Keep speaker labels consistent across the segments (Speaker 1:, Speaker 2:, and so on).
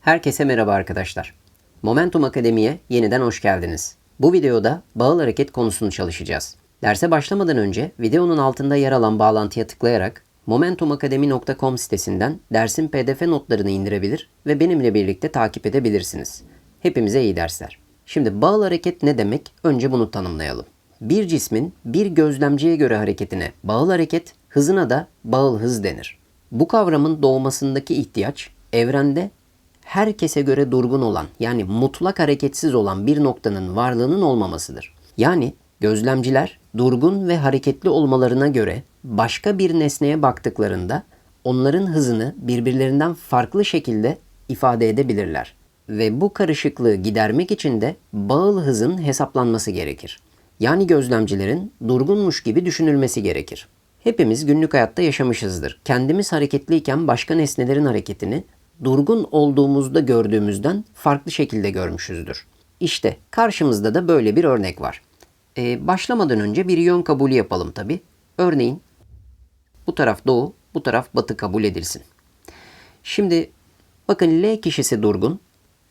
Speaker 1: Herkese merhaba arkadaşlar. Momentum Akademi'ye yeniden hoş geldiniz. Bu videoda bağıl hareket konusunu çalışacağız. Derse başlamadan önce videonun altında yer alan bağlantıya tıklayarak momentumakademi.com sitesinden dersin pdf notlarını indirebilir ve benimle birlikte takip edebilirsiniz. Hepimize iyi dersler. Şimdi bağıl hareket ne demek? Önce bunu tanımlayalım. Bir cismin bir gözlemciye göre hareketine bağıl hareket, hızına da bağıl hız denir. Bu kavramın doğmasındaki ihtiyaç evrende herkese göre durgun olan yani mutlak hareketsiz olan bir noktanın varlığının olmamasıdır. Yani gözlemciler durgun ve hareketli olmalarına göre başka bir nesneye baktıklarında onların hızını birbirlerinden farklı şekilde ifade edebilirler. Ve bu karışıklığı gidermek için de bağıl hızın hesaplanması gerekir. Yani gözlemcilerin durgunmuş gibi düşünülmesi gerekir. Hepimiz günlük hayatta yaşamışızdır. Kendimiz hareketliyken başka nesnelerin hareketini durgun olduğumuzda gördüğümüzden farklı şekilde görmüşüzdür. İşte karşımızda da böyle bir örnek var. Ee, başlamadan önce bir yön kabulü yapalım tabi. Örneğin bu taraf doğu, bu taraf batı kabul edilsin. Şimdi bakın L kişisi durgun,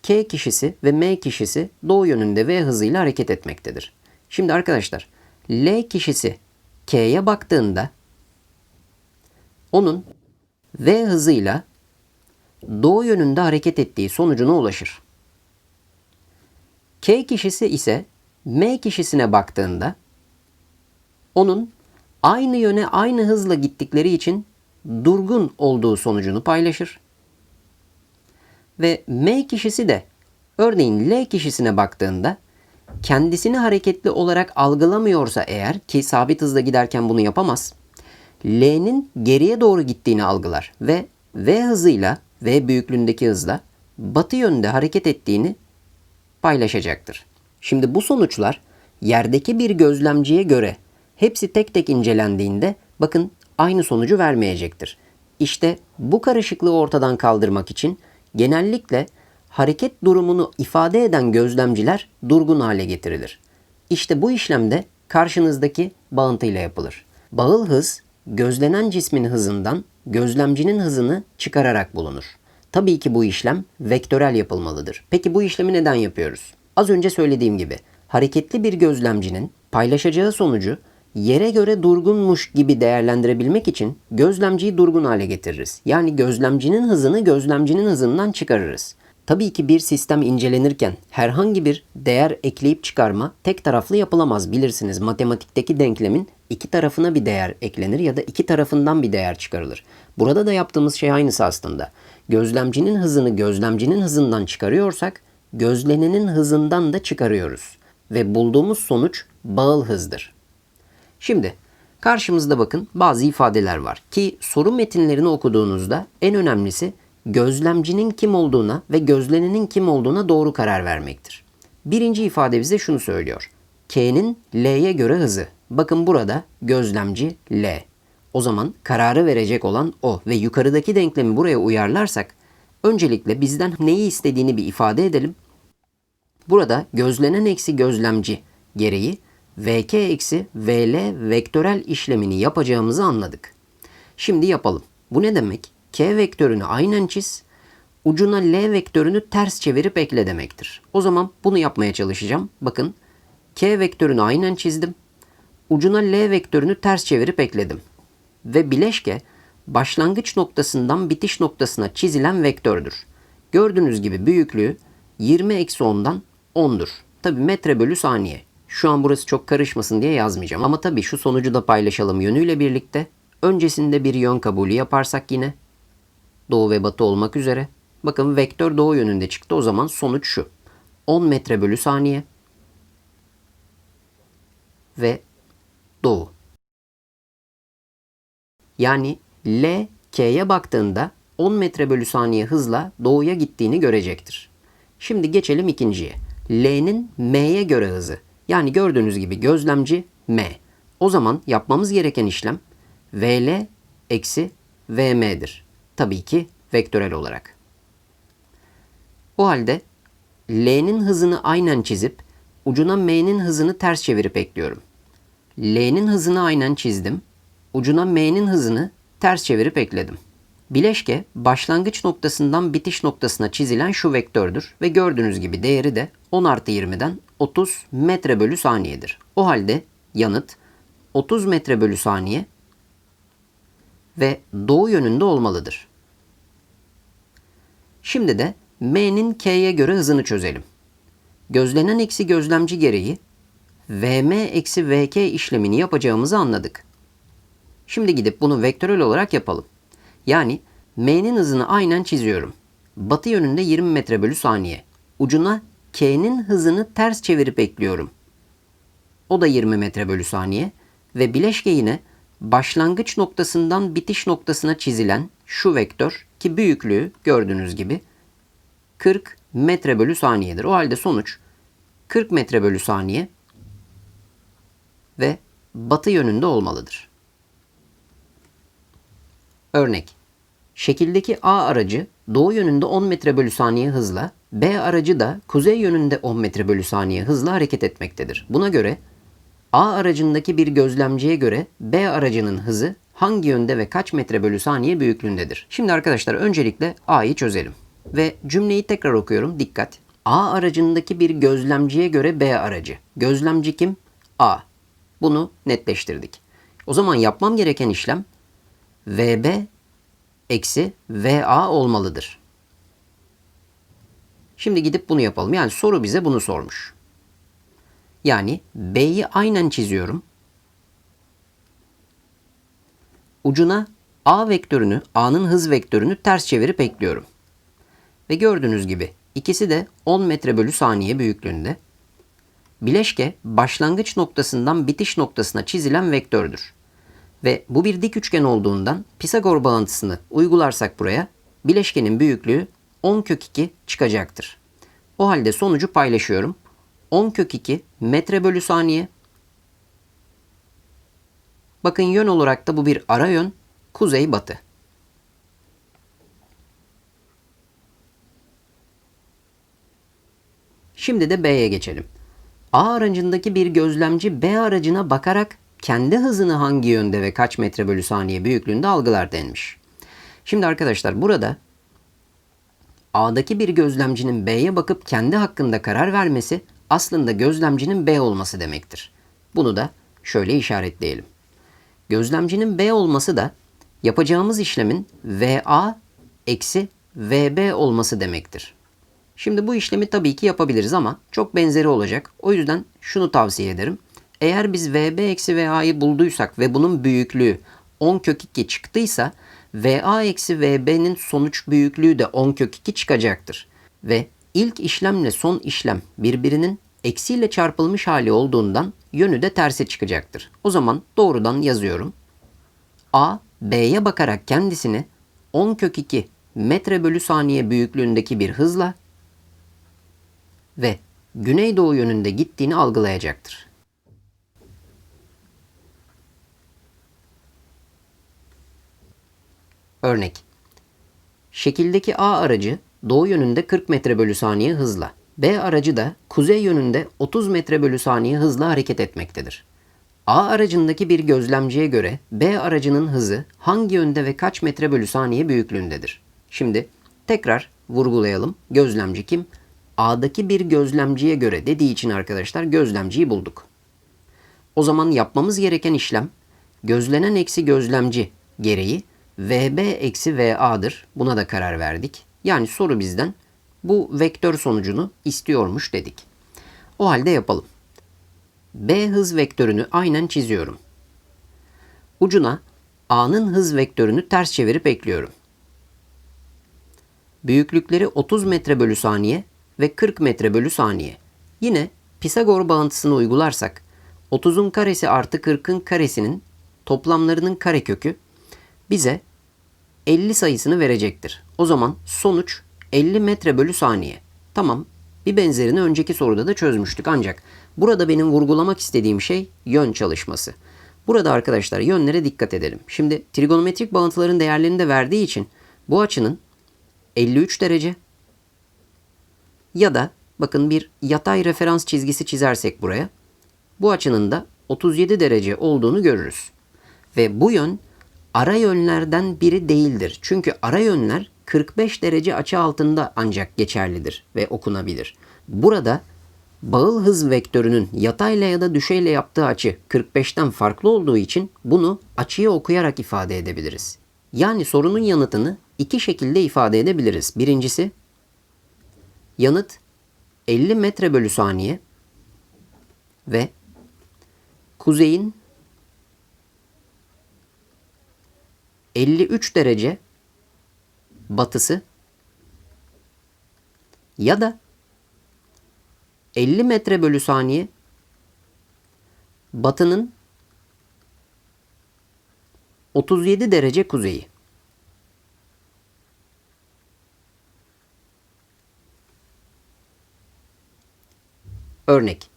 Speaker 1: K kişisi ve M kişisi doğu yönünde V hızıyla hareket etmektedir. Şimdi arkadaşlar L kişisi K'ye baktığında onun V hızıyla doğu yönünde hareket ettiği sonucuna ulaşır. K kişisi ise M kişisine baktığında onun aynı yöne aynı hızla gittikleri için durgun olduğu sonucunu paylaşır. Ve M kişisi de örneğin L kişisine baktığında kendisini hareketli olarak algılamıyorsa eğer ki sabit hızla giderken bunu yapamaz. L'nin geriye doğru gittiğini algılar ve V hızıyla V büyüklüğündeki hızla batı yönde hareket ettiğini paylaşacaktır. Şimdi bu sonuçlar yerdeki bir gözlemciye göre hepsi tek tek incelendiğinde bakın aynı sonucu vermeyecektir. İşte bu karışıklığı ortadan kaldırmak için genellikle hareket durumunu ifade eden gözlemciler durgun hale getirilir. İşte bu işlemde karşınızdaki bağıntıyla yapılır. Bağıl hız gözlenen cismin hızından gözlemcinin hızını çıkararak bulunur. Tabii ki bu işlem vektörel yapılmalıdır. Peki bu işlemi neden yapıyoruz? Az önce söylediğim gibi hareketli bir gözlemcinin paylaşacağı sonucu yere göre durgunmuş gibi değerlendirebilmek için gözlemciyi durgun hale getiririz. Yani gözlemcinin hızını gözlemcinin hızından çıkarırız. Tabii ki bir sistem incelenirken herhangi bir değer ekleyip çıkarma tek taraflı yapılamaz bilirsiniz. Matematikteki denklemin iki tarafına bir değer eklenir ya da iki tarafından bir değer çıkarılır. Burada da yaptığımız şey aynısı aslında. Gözlemcinin hızını gözlemcinin hızından çıkarıyorsak gözlenenin hızından da çıkarıyoruz. Ve bulduğumuz sonuç bağıl hızdır. Şimdi karşımızda bakın bazı ifadeler var ki soru metinlerini okuduğunuzda en önemlisi gözlemcinin kim olduğuna ve gözlenenin kim olduğuna doğru karar vermektir. Birinci ifade bize şunu söylüyor. K'nin L'ye göre hızı. Bakın burada gözlemci L. O zaman kararı verecek olan o ve yukarıdaki denklemi buraya uyarlarsak öncelikle bizden neyi istediğini bir ifade edelim. Burada gözlenen eksi gözlemci gereği vk eksi vl vektörel işlemini yapacağımızı anladık. Şimdi yapalım. Bu ne demek? K vektörünü aynen çiz, ucuna L vektörünü ters çevirip ekle demektir. O zaman bunu yapmaya çalışacağım. Bakın K vektörünü aynen çizdim. Ucuna L vektörünü ters çevirip ekledim. Ve bileşke başlangıç noktasından bitiş noktasına çizilen vektördür. Gördüğünüz gibi büyüklüğü 20 eksi 10'dan 10'dur. Tabi metre bölü saniye. Şu an burası çok karışmasın diye yazmayacağım. Ama tabi şu sonucu da paylaşalım yönüyle birlikte. Öncesinde bir yön kabulü yaparsak yine doğu ve batı olmak üzere. Bakın vektör doğu yönünde çıktı. O zaman sonuç şu. 10 metre bölü saniye ve doğu. Yani L, K'ye baktığında 10 metre bölü saniye hızla doğuya gittiğini görecektir. Şimdi geçelim ikinciye. L'nin M'ye göre hızı. Yani gördüğünüz gibi gözlemci M. O zaman yapmamız gereken işlem VL eksi VM'dir. Tabii ki vektörel olarak. O halde L'nin hızını aynen çizip ucuna M'nin hızını ters çevirip ekliyorum. L'nin hızını aynen çizdim. Ucuna M'nin hızını ters çevirip ekledim. Bileşke başlangıç noktasından bitiş noktasına çizilen şu vektördür ve gördüğünüz gibi değeri de 10 artı 20'den 30 metre bölü saniyedir. O halde yanıt 30 metre bölü saniye ve doğu yönünde olmalıdır. Şimdi de M'nin K'ye göre hızını çözelim. Gözlenen eksi gözlemci gereği VM eksi VK işlemini yapacağımızı anladık. Şimdi gidip bunu vektörel olarak yapalım. Yani M'nin hızını aynen çiziyorum. Batı yönünde 20 metre bölü saniye. Ucuna K'nin hızını ters çevirip ekliyorum. O da 20 metre bölü saniye. Ve bileşke yine başlangıç noktasından bitiş noktasına çizilen şu vektör ki büyüklüğü gördüğünüz gibi 40 metre bölü saniyedir. O halde sonuç 40 metre bölü saniye ve batı yönünde olmalıdır. Örnek. Şekildeki A aracı doğu yönünde 10 metre bölü saniye hızla, B aracı da kuzey yönünde 10 metre bölü saniye hızla hareket etmektedir. Buna göre A aracındaki bir gözlemciye göre B aracının hızı hangi yönde ve kaç metre bölü saniye büyüklüğündedir? Şimdi arkadaşlar öncelikle A'yı çözelim. Ve cümleyi tekrar okuyorum. Dikkat. A aracındaki bir gözlemciye göre B aracı. Gözlemci kim? A. Bunu netleştirdik. O zaman yapmam gereken işlem VB eksi VA olmalıdır. Şimdi gidip bunu yapalım. Yani soru bize bunu sormuş. Yani B'yi aynen çiziyorum. Ucuna A vektörünü, A'nın hız vektörünü ters çevirip ekliyorum. Ve gördüğünüz gibi ikisi de 10 metre bölü saniye büyüklüğünde. Bileşke başlangıç noktasından bitiş noktasına çizilen vektördür. Ve bu bir dik üçgen olduğundan Pisagor bağıntısını uygularsak buraya bileşkenin büyüklüğü 10 kök 2 çıkacaktır. O halde sonucu paylaşıyorum. 10 kök 2 metre bölü saniye. Bakın yön olarak da bu bir ara yön. Kuzey batı. Şimdi de B'ye geçelim. A aracındaki bir gözlemci B aracına bakarak kendi hızını hangi yönde ve kaç metre bölü saniye büyüklüğünde algılar denmiş. Şimdi arkadaşlar burada A'daki bir gözlemcinin B'ye bakıp kendi hakkında karar vermesi aslında gözlemcinin B olması demektir. Bunu da şöyle işaretleyelim. Gözlemcinin B olması da yapacağımız işlemin VA eksi VB olması demektir. Şimdi bu işlemi tabii ki yapabiliriz ama çok benzeri olacak. O yüzden şunu tavsiye ederim. Eğer biz VB eksi VA'yı bulduysak ve bunun büyüklüğü 10 kök 2 çıktıysa VA eksi VB'nin sonuç büyüklüğü de 10 kök 2 çıkacaktır. Ve ilk işlemle son işlem birbirinin eksiyle çarpılmış hali olduğundan yönü de terse çıkacaktır. O zaman doğrudan yazıyorum. A, B'ye bakarak kendisini 10 kök 2 metre bölü saniye büyüklüğündeki bir hızla ve güneydoğu yönünde gittiğini algılayacaktır. Örnek. Şekildeki A aracı doğu yönünde 40 metre bölü saniye hızla, B aracı da kuzey yönünde 30 metre bölü saniye hızla hareket etmektedir. A aracındaki bir gözlemciye göre B aracının hızı hangi yönde ve kaç metre bölü saniye büyüklüğündedir? Şimdi tekrar vurgulayalım. Gözlemci kim? A'daki bir gözlemciye göre dediği için arkadaşlar gözlemciyi bulduk. O zaman yapmamız gereken işlem gözlenen eksi gözlemci gereği VB eksi VA'dır. Buna da karar verdik. Yani soru bizden bu vektör sonucunu istiyormuş dedik. O halde yapalım. B hız vektörünü aynen çiziyorum. Ucuna A'nın hız vektörünü ters çevirip ekliyorum. Büyüklükleri 30 metre bölü saniye ve 40 metre bölü saniye. Yine Pisagor bağıntısını uygularsak 30'un karesi artı 40'ın karesinin toplamlarının karekökü bize 50 sayısını verecektir. O zaman sonuç 50 metre bölü saniye. Tamam bir benzerini önceki soruda da çözmüştük ancak burada benim vurgulamak istediğim şey yön çalışması. Burada arkadaşlar yönlere dikkat edelim. Şimdi trigonometrik bağıntıların değerlerini de verdiği için bu açının 53 derece ya da bakın bir yatay referans çizgisi çizersek buraya bu açının da 37 derece olduğunu görürüz. Ve bu yön ara yönlerden biri değildir. Çünkü ara yönler 45 derece açı altında ancak geçerlidir ve okunabilir. Burada bağıl hız vektörünün yatayla ya da düşeyle yaptığı açı 45'ten farklı olduğu için bunu açıyı okuyarak ifade edebiliriz. Yani sorunun yanıtını iki şekilde ifade edebiliriz. Birincisi yanıt 50 metre bölü saniye ve kuzeyin 53 derece batısı ya da 50 metre bölü saniye batının 37 derece kuzeyi. Örnek.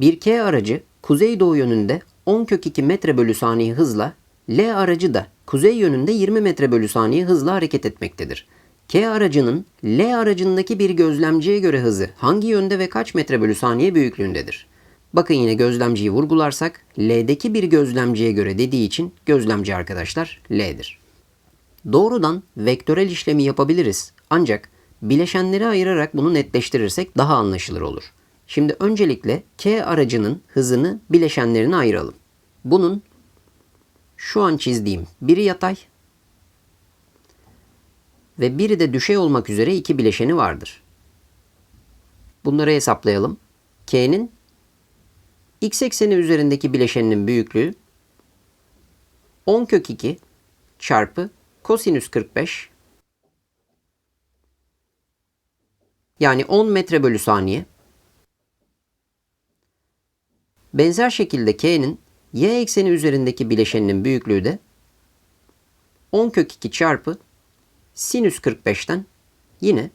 Speaker 1: Bir K aracı kuzeydoğu yönünde 10 kök 2 metre bölü saniye hızla, L aracı da kuzey yönünde 20 metre bölü saniye hızla hareket etmektedir. K aracının L aracındaki bir gözlemciye göre hızı hangi yönde ve kaç metre bölü saniye büyüklüğündedir? Bakın yine gözlemciyi vurgularsak L'deki bir gözlemciye göre dediği için gözlemci arkadaşlar L'dir. Doğrudan vektörel işlemi yapabiliriz ancak bileşenleri ayırarak bunu netleştirirsek daha anlaşılır olur. Şimdi öncelikle K aracının hızını bileşenlerine ayıralım. Bunun şu an çizdiğim biri yatay ve biri de düşey olmak üzere iki bileşeni vardır. Bunları hesaplayalım. K'nin x ekseni üzerindeki bileşeninin büyüklüğü 10 kök 2 çarpı kosinüs 45 yani 10 metre bölü saniye. Benzer şekilde K'nin y ekseni üzerindeki bileşeninin büyüklüğü de 10 kök 2 çarpı sinüs 45'ten yine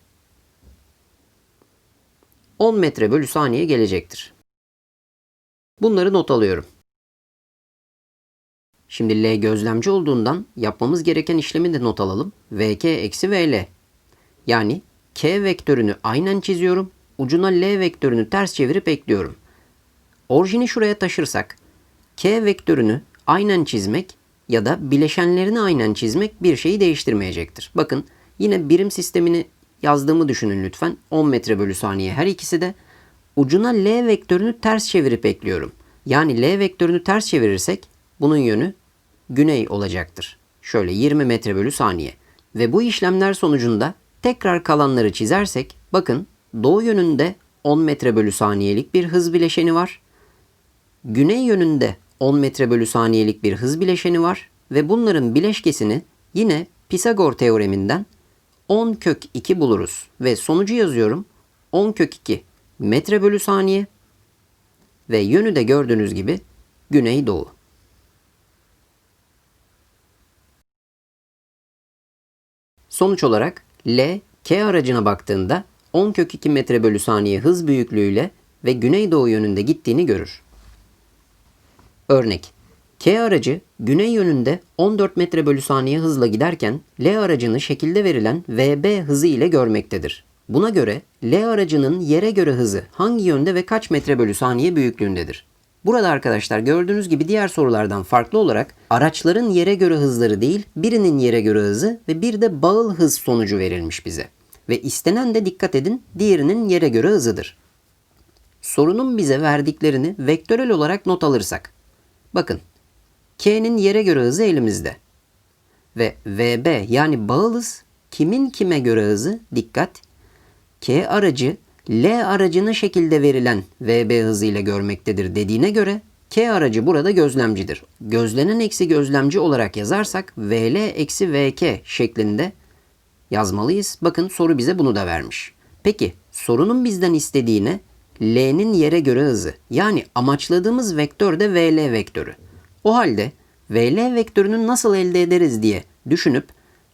Speaker 1: 10 metre bölü saniye gelecektir. Bunları not alıyorum. Şimdi L gözlemci olduğundan yapmamız gereken işlemi de not alalım. VK eksi VL. Yani K vektörünü aynen çiziyorum. Ucuna L vektörünü ters çevirip ekliyorum. Orijini şuraya taşırsak K vektörünü aynen çizmek ya da bileşenlerini aynen çizmek bir şeyi değiştirmeyecektir. Bakın yine birim sistemini yazdığımı düşünün lütfen. 10 metre bölü saniye her ikisi de. Ucuna L vektörünü ters çevirip ekliyorum. Yani L vektörünü ters çevirirsek bunun yönü güney olacaktır. Şöyle 20 metre bölü saniye. Ve bu işlemler sonucunda tekrar kalanları çizersek bakın doğu yönünde 10 metre bölü saniyelik bir hız bileşeni var. Güney yönünde 10 metre bölü saniyelik bir hız bileşeni var ve bunların bileşkesini yine Pisagor teoreminden 10 kök 2 buluruz ve sonucu yazıyorum 10 kök 2 metre bölü saniye ve yönü de gördüğünüz gibi güneydoğu. Sonuç olarak L, K aracına baktığında 10 kök 2 metre bölü saniye hız büyüklüğüyle ve güneydoğu yönünde gittiğini görür. Örnek K aracı güney yönünde 14 metre bölü saniye hızla giderken L aracını şekilde verilen VB hızı ile görmektedir. Buna göre L aracının yere göre hızı hangi yönde ve kaç metre bölü saniye büyüklüğündedir? Burada arkadaşlar gördüğünüz gibi diğer sorulardan farklı olarak araçların yere göre hızları değil birinin yere göre hızı ve bir de bağıl hız sonucu verilmiş bize. Ve istenen de dikkat edin diğerinin yere göre hızıdır. Sorunun bize verdiklerini vektörel olarak not alırsak. Bakın K'nin yere göre hızı elimizde. Ve VB yani bağıl hız kimin kime göre hızı? Dikkat. K aracı L aracını şekilde verilen VB hızıyla görmektedir dediğine göre K aracı burada gözlemcidir. Gözlenen eksi gözlemci olarak yazarsak VL eksi VK şeklinde yazmalıyız. Bakın soru bize bunu da vermiş. Peki sorunun bizden istediğine L'nin yere göre hızı yani amaçladığımız vektör de VL vektörü. O halde VL vektörünü nasıl elde ederiz diye düşünüp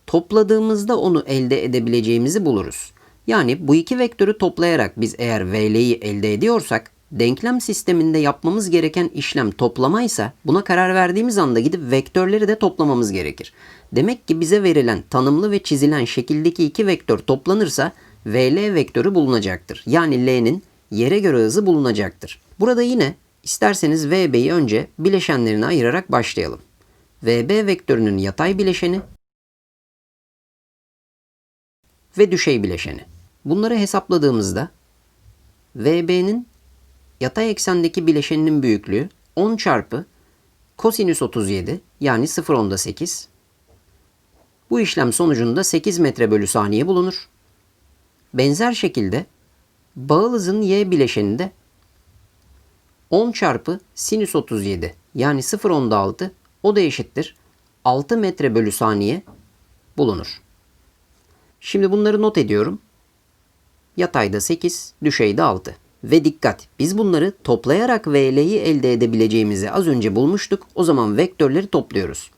Speaker 1: topladığımızda onu elde edebileceğimizi buluruz. Yani bu iki vektörü toplayarak biz eğer VL'yi elde ediyorsak denklem sisteminde yapmamız gereken işlem toplamaysa buna karar verdiğimiz anda gidip vektörleri de toplamamız gerekir. Demek ki bize verilen tanımlı ve çizilen şekildeki iki vektör toplanırsa VL vektörü bulunacaktır. Yani L'nin yere göre hızı bulunacaktır. Burada yine İsterseniz VB'yi önce bileşenlerine ayırarak başlayalım. VB vektörünün yatay bileşeni ve düşey bileşeni. Bunları hesapladığımızda VB'nin yatay eksendeki bileşeninin büyüklüğü 10 çarpı kosinüs 37 yani 0 onda 8. Bu işlem sonucunda 8 metre bölü saniye bulunur. Benzer şekilde bağıl hızın y bileşeninde 10 çarpı sinüs 37 yani 0 onda 6 o da eşittir 6 metre bölü saniye bulunur. Şimdi bunları not ediyorum. Yatayda 8, düşeyde 6. Ve dikkat biz bunları toplayarak VL'yi elde edebileceğimizi az önce bulmuştuk. O zaman vektörleri topluyoruz.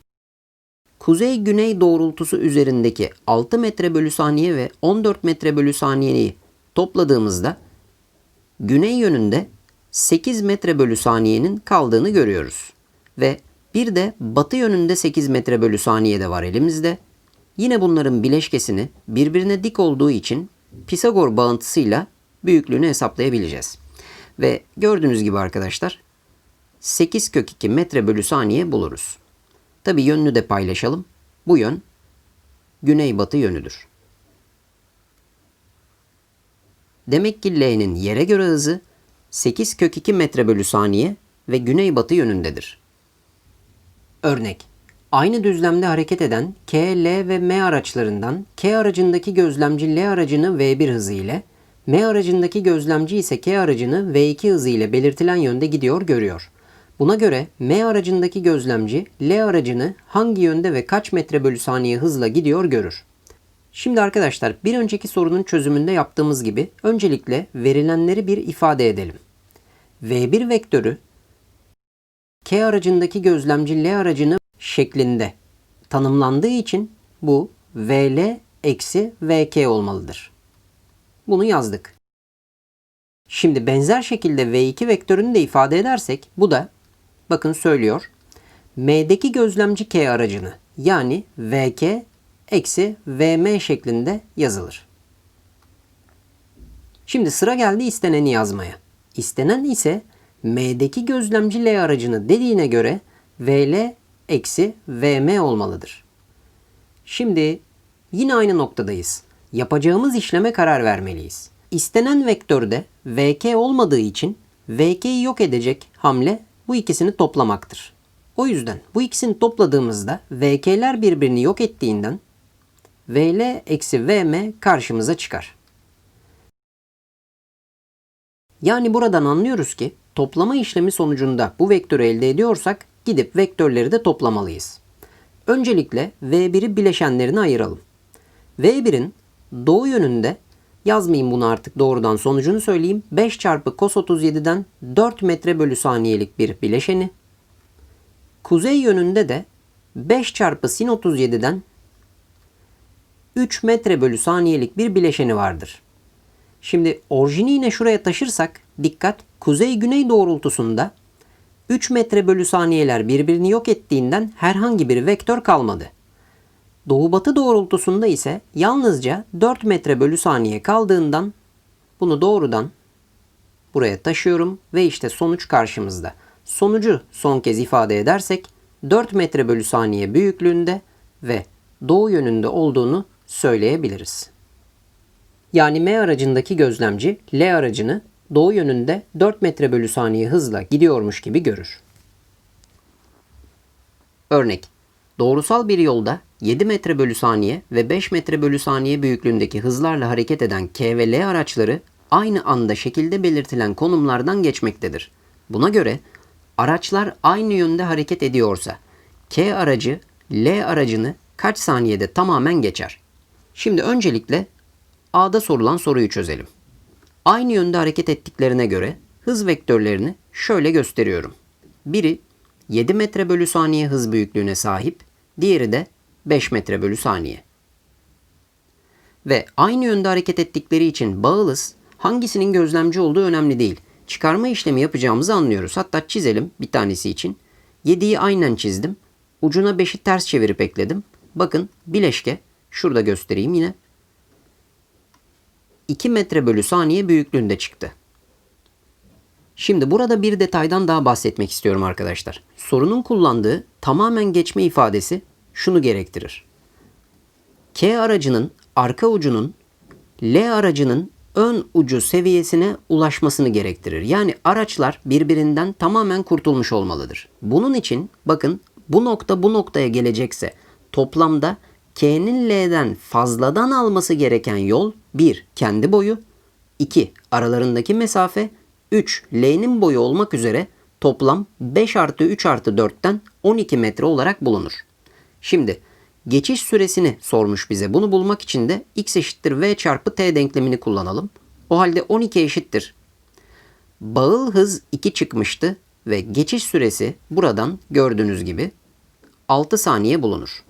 Speaker 1: Kuzey-güney doğrultusu üzerindeki 6 metre bölü saniye ve 14 metre bölü saniyeyi topladığımızda güney yönünde 8 metre bölü saniyenin kaldığını görüyoruz. Ve bir de batı yönünde 8 metre bölü saniye de var elimizde. Yine bunların bileşkesini birbirine dik olduğu için Pisagor bağıntısıyla büyüklüğünü hesaplayabileceğiz. Ve gördüğünüz gibi arkadaşlar 8 kök 2 metre bölü saniye buluruz. Tabi yönünü de paylaşalım. Bu yön güneybatı yönüdür. Demek ki L'nin yere göre hızı 8 kök 2 metre bölü saniye ve güneybatı yönündedir. Örnek Aynı düzlemde hareket eden K, L ve M araçlarından K aracındaki gözlemci L aracını V1 hızı ile, M aracındaki gözlemci ise K aracını V2 hızı ile belirtilen yönde gidiyor görüyor. Buna göre M aracındaki gözlemci L aracını hangi yönde ve kaç metre bölü saniye hızla gidiyor görür. Şimdi arkadaşlar bir önceki sorunun çözümünde yaptığımız gibi öncelikle verilenleri bir ifade edelim. V1 vektörü K aracındaki gözlemci L aracını şeklinde tanımlandığı için bu VL eksi VK olmalıdır. Bunu yazdık. Şimdi benzer şekilde V2 vektörünü de ifade edersek bu da bakın söylüyor. M'deki gözlemci K aracını yani VK eksi VM şeklinde yazılır. Şimdi sıra geldi isteneni yazmaya. İstenen ise M'deki gözlemci L aracını dediğine göre VL eksi VM olmalıdır. Şimdi yine aynı noktadayız. Yapacağımız işleme karar vermeliyiz. İstenen vektörde VK olmadığı için VK'yi yok edecek hamle bu ikisini toplamaktır. O yüzden bu ikisini topladığımızda VK'ler birbirini yok ettiğinden VL eksi VM karşımıza çıkar. Yani buradan anlıyoruz ki toplama işlemi sonucunda bu vektörü elde ediyorsak gidip vektörleri de toplamalıyız. Öncelikle V1'i bileşenlerine ayıralım. V1'in doğu yönünde yazmayayım bunu artık doğrudan sonucunu söyleyeyim. 5 çarpı cos 37'den 4 metre bölü saniyelik bir bileşeni. Kuzey yönünde de 5 çarpı sin 37'den 3 metre bölü saniyelik bir bileşeni vardır. Şimdi orijini yine şuraya taşırsak dikkat kuzey-güney doğrultusunda 3 metre bölü saniyeler birbirini yok ettiğinden herhangi bir vektör kalmadı. Doğu-batı doğrultusunda ise yalnızca 4 metre bölü saniye kaldığından bunu doğrudan buraya taşıyorum ve işte sonuç karşımızda. Sonucu son kez ifade edersek 4 metre bölü saniye büyüklüğünde ve doğu yönünde olduğunu söyleyebiliriz. Yani M aracındaki gözlemci L aracını doğu yönünde 4 metre bölü saniye hızla gidiyormuş gibi görür. Örnek Doğrusal bir yolda 7 metre bölü saniye ve 5 metre bölü saniye büyüklüğündeki hızlarla hareket eden K ve L araçları aynı anda şekilde belirtilen konumlardan geçmektedir. Buna göre araçlar aynı yönde hareket ediyorsa K aracı L aracını kaç saniyede tamamen geçer? Şimdi öncelikle A'da sorulan soruyu çözelim. Aynı yönde hareket ettiklerine göre hız vektörlerini şöyle gösteriyorum. Biri 7 metre bölü saniye hız büyüklüğüne sahip, diğeri de 5 metre bölü saniye. Ve aynı yönde hareket ettikleri için bağıl hız hangisinin gözlemci olduğu önemli değil. Çıkarma işlemi yapacağımızı anlıyoruz. Hatta çizelim bir tanesi için. 7'yi aynen çizdim. Ucuna 5'i ters çevirip ekledim. Bakın bileşke şurada göstereyim yine 2 metre bölü saniye büyüklüğünde çıktı. Şimdi burada bir detaydan daha bahsetmek istiyorum arkadaşlar. Sorunun kullandığı tamamen geçme ifadesi şunu gerektirir. K aracının arka ucunun L aracının ön ucu seviyesine ulaşmasını gerektirir. Yani araçlar birbirinden tamamen kurtulmuş olmalıdır. Bunun için bakın bu nokta bu noktaya gelecekse toplamda K'nin L'den fazladan alması gereken yol 1. Kendi boyu 2. Aralarındaki mesafe 3. L'nin boyu olmak üzere toplam 5 artı 3 artı 4'ten 12 metre olarak bulunur. Şimdi geçiş süresini sormuş bize. Bunu bulmak için de x eşittir v çarpı t denklemini kullanalım. O halde 12 eşittir. Bağıl hız 2 çıkmıştı ve geçiş süresi buradan gördüğünüz gibi 6 saniye bulunur.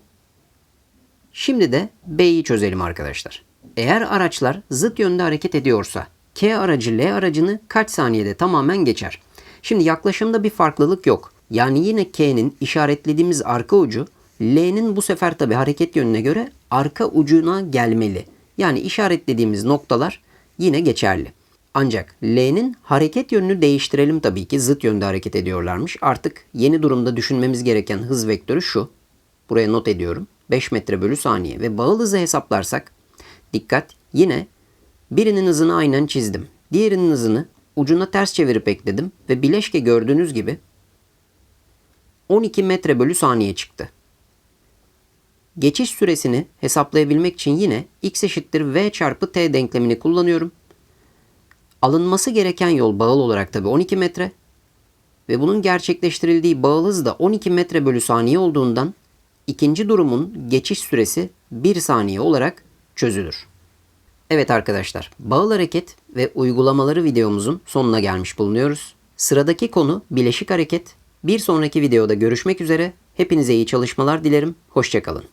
Speaker 1: Şimdi de B'yi çözelim arkadaşlar. Eğer araçlar zıt yönde hareket ediyorsa K aracı L aracını kaç saniyede tamamen geçer? Şimdi yaklaşımda bir farklılık yok. Yani yine K'nin işaretlediğimiz arka ucu L'nin bu sefer tabi hareket yönüne göre arka ucuna gelmeli. Yani işaretlediğimiz noktalar yine geçerli. Ancak L'nin hareket yönünü değiştirelim tabii ki zıt yönde hareket ediyorlarmış. Artık yeni durumda düşünmemiz gereken hız vektörü şu. Buraya not ediyorum. 5 metre bölü saniye ve bağıl hızı hesaplarsak dikkat yine birinin hızını aynen çizdim. Diğerinin hızını ucuna ters çevirip ekledim ve bileşke gördüğünüz gibi 12 metre bölü saniye çıktı. Geçiş süresini hesaplayabilmek için yine x eşittir v çarpı t denklemini kullanıyorum. Alınması gereken yol bağıl olarak tabi 12 metre ve bunun gerçekleştirildiği bağıl hız da 12 metre bölü saniye olduğundan ikinci durumun geçiş süresi 1 saniye olarak çözülür. Evet arkadaşlar, bağıl hareket ve uygulamaları videomuzun sonuna gelmiş bulunuyoruz. Sıradaki konu bileşik hareket. Bir sonraki videoda görüşmek üzere. Hepinize iyi çalışmalar dilerim. Hoşçakalın.